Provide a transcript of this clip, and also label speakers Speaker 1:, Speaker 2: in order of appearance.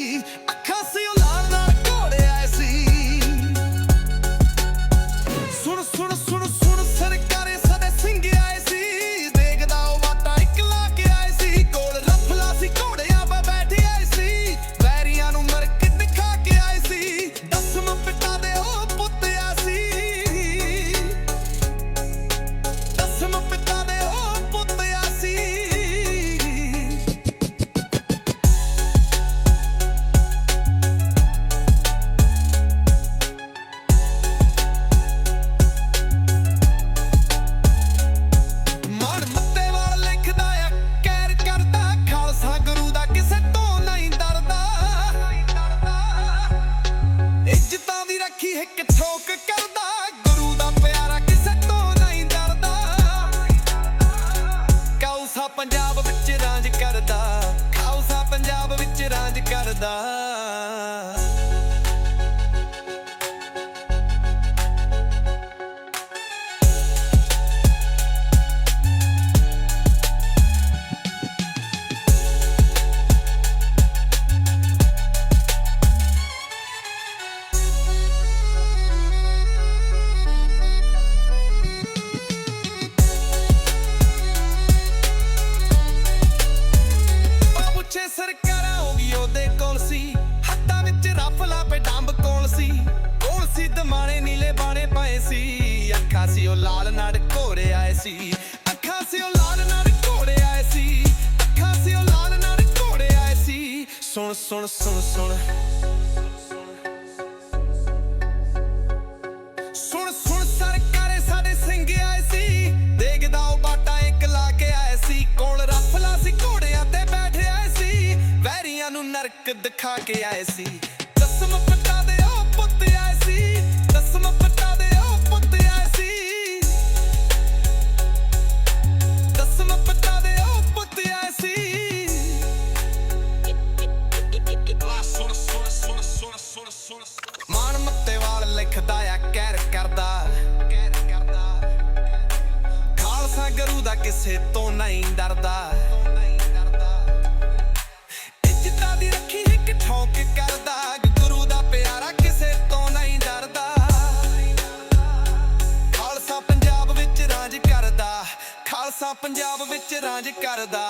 Speaker 1: believe. ਇੱਕ ਥੋਕ ਕਰਦਾ? ਗੁਰੂ ਦਾ ਪਿਆਰਾ ਕਿਸੇ ਤੋਂ ਨਹੀਂ ਡਰਦਾ। ਕੌਸਾ ਪੰਜਾਬ ਵਿੱਚ ਰਾਜ ਕਰਦਾ। ਕੌਸਾ ਪੰਜਾਬ ਵਿੱਚ ਰਾਜ ਕਰਦਾ। ਕੋਲ ਨੀਲੇ ਬਾਣੇ ਪਏ ਸੀ। ਅੱਖਾਂ ਸੀ ਉਹ ਲਾਲ ਨਾਲ ਘੋੜੇ ਆਏ ਸੀ। ਅੱਖਾਂ ਸੀ ਉਹ ਲਾਲ ਨਾਲ ਘੋੜੇ ਆਏ ਸੀ। ਅੱਖਾਂ ਸੀ ਉਹ ਲਾਲ ਨਾੜ ਘੋੜੇ ਆਏ ਸੀ। ਸੁਣ ਸੁਣ ਸੁਣ ਸੁਣ। ਸੁਣ ਸੁਣ, ਸਰਕਾਰੇ ਸਾਡੇ ਸਿੰਘ ਆਏ ਸੀ। ਦੇਖਦਾ ਉਹ ਬਾਟਾ ਇੱਕ ਲਾ ਕੇ ਆਏ ਸੀ। ਕੋਲ ਰਫਲਾ ਸੀ ਘੋੜਿਆਂ ਤੇ ਬੈਠੇ ਆਏ ਸੀ। ਵੈਰੀਆਂ ਨੂੰ ਨਰਕ ਦਿਖਾ ਕੇ ਆਏ ਸੀ। ਦਸਮ ਪੱਟਾ ਦੇ ਉਹ ਪੁੱਤ ਆਏ ਸੀ। ਮਾਣ ਮੱਤੇ ਵਾਲ ਲਿਖਦਾ ਆ ਕਹਿਰ ਕਰਦਾ। ਖਾਲਸਾ ਗੁਰੂ ਦਾ ਕਿਸੇ ਤੋਂ ਨਹੀਂ ਡਰਦਾ। ਇੱਜ਼ਤਾਂ ਦੀ ਰੱਖੀ ਇੱਕ ਠੋਕ ਕਰਦਾ, ਗੁਰੂ ਦਾ ਪਿਆਰਾ ਕਿਸੇ ਤੋਂ ਨਹੀਂ ਡਰਦਾ। ਖਾਲਸਾ ਪੰਜਾਬ ਵਿੱਚ ਰਾਜ ਕਰਦਾ, ਖਾਲਸਾ ਪੰਜਾਬ ਵਿੱਚ ਰਾਜ ਕਰਦਾ।